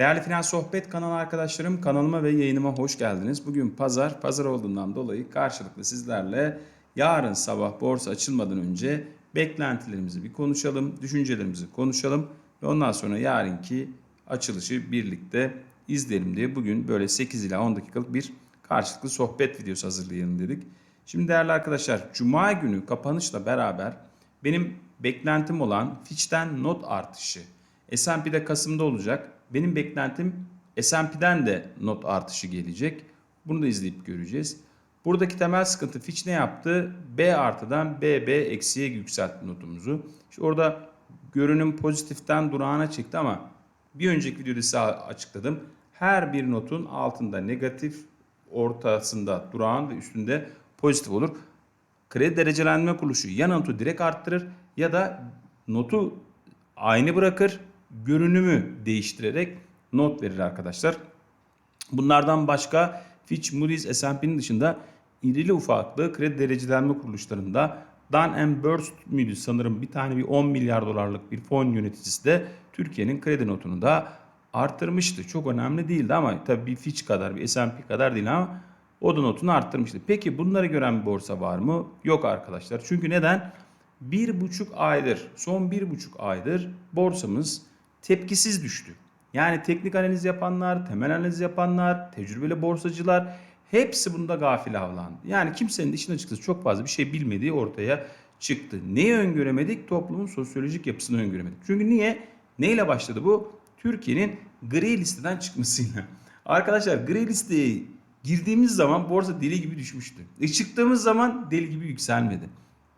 Değerli Finans Sohbet kanalı arkadaşlarım kanalıma ve yayınıma hoş geldiniz. Bugün pazar, pazar olduğundan dolayı karşılıklı sizlerle yarın sabah borsa açılmadan önce beklentilerimizi bir konuşalım, düşüncelerimizi konuşalım ve ondan sonra yarınki açılışı birlikte izleyelim diye bugün böyle 8 ila 10 dakikalık bir karşılıklı sohbet videosu hazırlayalım dedik. Şimdi değerli arkadaşlar Cuma günü kapanışla beraber benim beklentim olan Fitch'ten not artışı S&P'de Kasım'da olacak. Benim beklentim S&P'den de not artışı gelecek. Bunu da izleyip göreceğiz. Buradaki temel sıkıntı Fitch ne yaptı? B artıdan BB eksiye yükseltti notumuzu. İşte orada görünüm pozitiften durağına çıktı ama bir önceki videoda size açıkladım. Her bir notun altında negatif, ortasında durağan ve üstünde pozitif olur. Kredi derecelenme kuruluşu ya notu direkt arttırır ya da notu aynı bırakır, görünümü değiştirerek not verir arkadaşlar. Bunlardan başka Fitch, Moody's, S&P'nin dışında irili ufaklı kredi derecelenme kuruluşlarında Dun Burst müydü sanırım bir tane bir 10 milyar dolarlık bir fon yöneticisi de Türkiye'nin kredi notunu da arttırmıştı. Çok önemli değildi ama tabii bir Fitch kadar bir S&P kadar değil ama o da notunu arttırmıştı. Peki bunları gören bir borsa var mı? Yok arkadaşlar. Çünkü neden? Bir buçuk aydır, son bir buçuk aydır borsamız tepkisiz düştü. Yani teknik analiz yapanlar, temel analiz yapanlar, tecrübeli borsacılar hepsi bunda gafil avlandı. Yani kimsenin işin açıkçası çok fazla bir şey bilmediği ortaya çıktı. Neyi öngöremedik? Toplumun sosyolojik yapısını öngöremedik. Çünkü niye? Neyle başladı bu? Türkiye'nin gri listeden çıkmasıyla. Arkadaşlar gri listeye girdiğimiz zaman borsa deli gibi düşmüştü. E çıktığımız zaman deli gibi yükselmedi.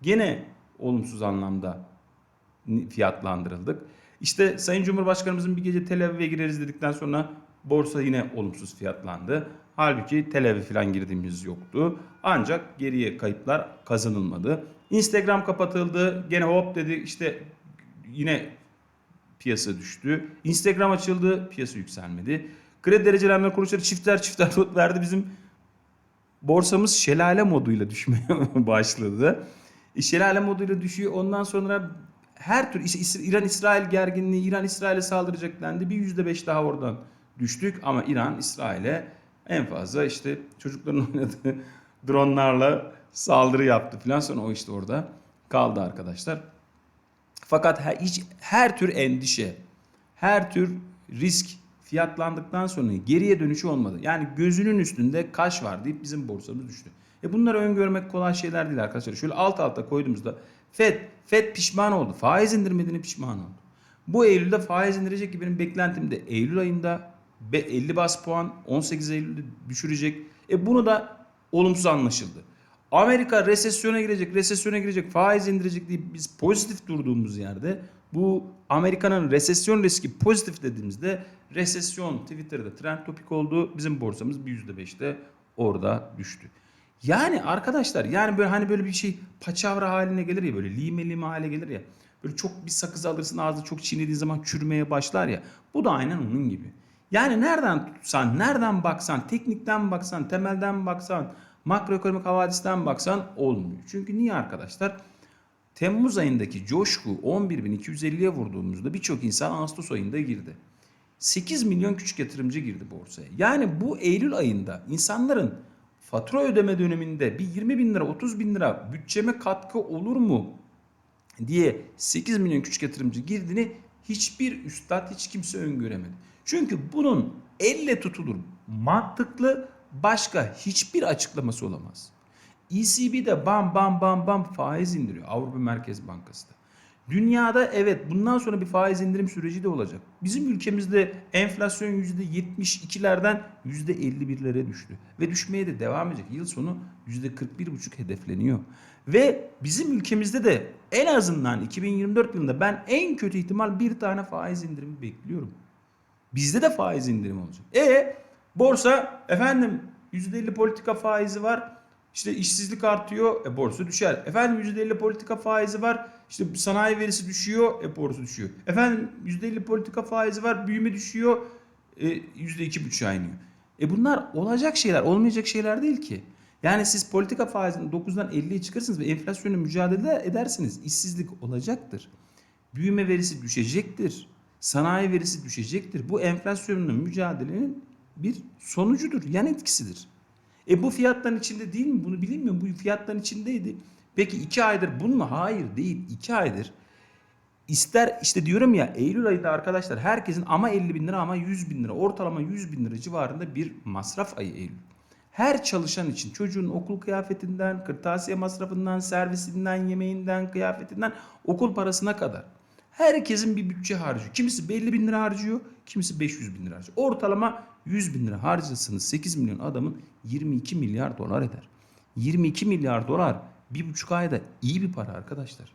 Gene olumsuz anlamda fiyatlandırıldık. İşte Sayın Cumhurbaşkanımızın bir gece Tel Aviv'e gireriz dedikten sonra borsa yine olumsuz fiyatlandı. Halbuki Tel Aviv falan girdiğimiz yoktu. Ancak geriye kayıplar kazanılmadı. Instagram kapatıldı. Gene hop dedi işte yine piyasa düştü. Instagram açıldı. Piyasa yükselmedi. Kredi derecelenme kuruluşları çifter çifter not verdi. Bizim borsamız şelale moduyla düşmeye başladı. E, şelale moduyla düşüyor. Ondan sonra her tür İran-İsrail gerginliği, İran-İsrail'e saldıracak dendi. Bir yüzde beş daha oradan düştük ama İran İsrail'e en fazla işte çocukların oynadığı dronlarla saldırı yaptı falan sonra o işte orada kaldı arkadaşlar. Fakat her, hiç, her tür endişe, her tür risk fiyatlandıktan sonra geriye dönüşü olmadı. Yani gözünün üstünde kaş var deyip bizim borsamız düştü. E bunları öngörmek kolay şeyler değil arkadaşlar. Şöyle alt alta koyduğumuzda FED, FED pişman oldu. Faiz indirmediğini pişman oldu. Bu Eylül'de faiz indirecek ki benim beklentim de Eylül ayında 50 bas puan 18 Eylül'de düşürecek. E bunu da olumsuz anlaşıldı. Amerika resesyona girecek, resesyona girecek, faiz indirecek diye biz pozitif durduğumuz yerde bu Amerika'nın resesyon riski pozitif dediğimizde resesyon Twitter'da trend topik oldu. Bizim borsamız bir %5'te orada düştü. Yani arkadaşlar yani böyle hani böyle bir şey paçavra haline gelir ya böyle lime lime hale gelir ya. Böyle çok bir sakız alırsın ağzı çok çiğnediğin zaman çürümeye başlar ya. Bu da aynen onun gibi. Yani nereden tutsan, nereden baksan, teknikten baksan, temelden baksan, makroekonomik havadisten baksan olmuyor. Çünkü niye arkadaşlar? Temmuz ayındaki coşku 11.250'ye vurduğumuzda birçok insan Ağustos ayında girdi. 8 milyon küçük yatırımcı girdi borsaya. Yani bu Eylül ayında insanların fatura ödeme döneminde bir 20 bin lira 30 bin lira bütçeme katkı olur mu diye 8 milyon küçük yatırımcı girdiğini hiçbir üstad hiç kimse öngöremedi. Çünkü bunun elle tutulur mantıklı başka hiçbir açıklaması olamaz. ECB de bam bam bam bam faiz indiriyor Avrupa Merkez Bankası da. Dünyada evet bundan sonra bir faiz indirim süreci de olacak. Bizim ülkemizde enflasyon %72'lerden %51'lere düştü. Ve düşmeye de devam edecek. Yıl sonu %41,5 hedefleniyor. Ve bizim ülkemizde de en azından 2024 yılında ben en kötü ihtimal bir tane faiz indirimi bekliyorum. Bizde de faiz indirim olacak. E borsa efendim %50 politika faizi var. İşte işsizlik artıyor, e borsa düşer. Efendim %50 politika faizi var. İşte sanayi verisi düşüyor, e borsa düşüyor. Efendim %50 politika faizi var, büyüme düşüyor, e, %2,5'a iniyor. E bunlar olacak şeyler, olmayacak şeyler değil ki. Yani siz politika faizini 9'dan 50'ye çıkarırsınız ve enflasyonla mücadele edersiniz. İşsizlik olacaktır. Büyüme verisi düşecektir. Sanayi verisi düşecektir. Bu enflasyonla mücadelenin bir sonucudur, yan etkisidir. E bu fiyatların içinde değil mi? Bunu bilmiyorum. Bu fiyatların içindeydi. Peki iki aydır bunun mu? Hayır değil. İki aydır İster işte diyorum ya Eylül ayında arkadaşlar herkesin ama 50 bin lira ama 100 bin lira ortalama 100 bin lira civarında bir masraf ayı Eylül. Her çalışan için çocuğun okul kıyafetinden, kırtasiye masrafından, servisinden, yemeğinden, kıyafetinden okul parasına kadar. Herkesin bir bütçe harcıyor. Kimisi belli bin lira harcıyor, kimisi 500 bin lira harcıyor. Ortalama 100 bin lira harcasınız 8 milyon adamın 22 milyar dolar eder. 22 milyar dolar bir buçuk ayda iyi bir para arkadaşlar.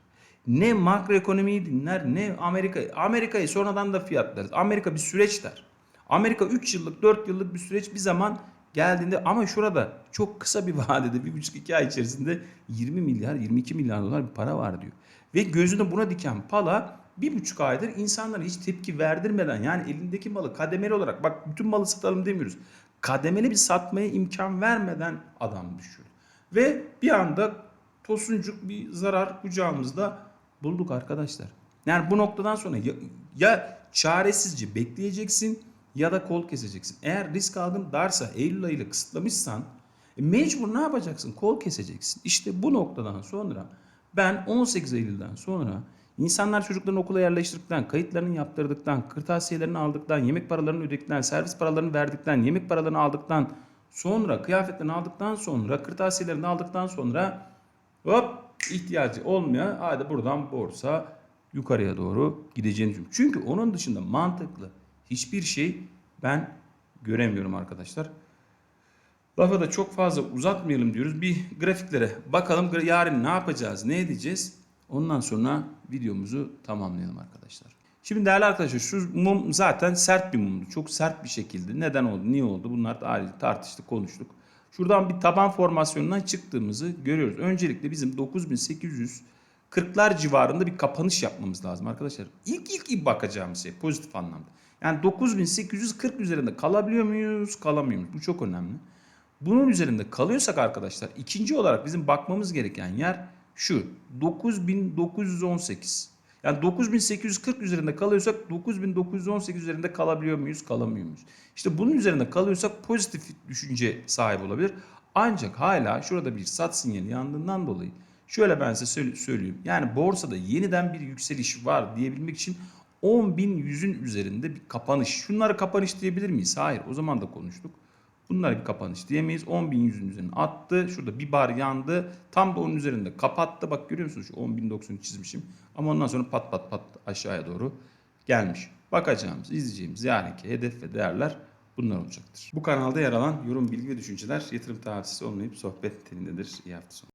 Ne makroekonomiyi dinler ne Amerika. Amerika'yı sonradan da fiyatlarız. Amerika bir süreç der. Amerika 3 yıllık 4 yıllık bir süreç bir zaman geldiğinde ama şurada çok kısa bir vadede bir buçuk iki ay içerisinde 20 milyar 22 milyar dolar bir para var diyor. Ve gözünü buna diken pala bir buçuk aydır insanlara hiç tepki verdirmeden yani elindeki malı kademeli olarak bak bütün malı satalım demiyoruz. Kademeli bir satmaya imkan vermeden adam düşüyor. Ve bir anda tosuncuk bir zarar kucağımızda bulduk arkadaşlar. Yani bu noktadan sonra ya, ya çaresizce bekleyeceksin ya da kol keseceksin. Eğer risk algın darsa Eylül ayıyla kısıtlamışsan e, mecbur ne yapacaksın? Kol keseceksin. İşte bu noktadan sonra ben 18 Eylül'den sonra insanlar çocuklarını okula yerleştirdikten, kayıtlarını yaptırdıktan, kırtasiyelerini aldıktan, yemek paralarını ödedikten, servis paralarını verdikten, yemek paralarını aldıktan sonra, kıyafetlerini aldıktan sonra, kırtasiyelerini aldıktan sonra hop ihtiyacı olmayan hadi buradan borsa yukarıya doğru gideceğini düşünüyorum. Çünkü onun dışında mantıklı hiçbir şey ben göremiyorum arkadaşlar. Lafa da çok fazla uzatmayalım diyoruz. Bir grafiklere bakalım yarın ne yapacağız, ne edeceğiz. Ondan sonra videomuzu tamamlayalım arkadaşlar. Şimdi değerli arkadaşlar şu mum zaten sert bir mumdu. Çok sert bir şekilde. Neden oldu, niye oldu bunlar da tartıştık, konuştuk. Şuradan bir taban formasyonundan çıktığımızı görüyoruz. Öncelikle bizim 9840'lar civarında bir kapanış yapmamız lazım arkadaşlar. İlk ilk ilk bakacağımız şey pozitif anlamda. Yani 9840 üzerinde kalabiliyor muyuz, kalamıyor muyuz? Bu çok önemli. Bunun üzerinde kalıyorsak arkadaşlar ikinci olarak bizim bakmamız gereken yer şu 9918. Yani 9840 üzerinde kalıyorsak 9918 üzerinde kalabiliyor muyuz, kalamıyor muyuz? İşte bunun üzerinde kalıyorsak pozitif düşünce sahibi olabilir. Ancak hala şurada bir sat sinyali yandığından dolayı şöyle ben size söyleyeyim. Yani borsada yeniden bir yükseliş var diyebilmek için 10.100'ün üzerinde bir kapanış. Şunları kapanış diyebilir miyiz? Hayır. O zaman da konuştuk. Bunlar kapanış diyemeyiz. 10.100'ün üzerine attı. Şurada bir bar yandı. Tam da onun üzerinde kapattı. Bak görüyor musunuz? Şu 10.090'ı çizmişim. Ama ondan sonra pat pat pat aşağıya doğru gelmiş. Bakacağımız, izleyeceğimiz yarınki hedef ve değerler bunlar olacaktır. Bu kanalda yer alan yorum, bilgi ve düşünceler yatırım tavsiyesi olmayıp sohbet niteliğindedir. İyi hafta sonu.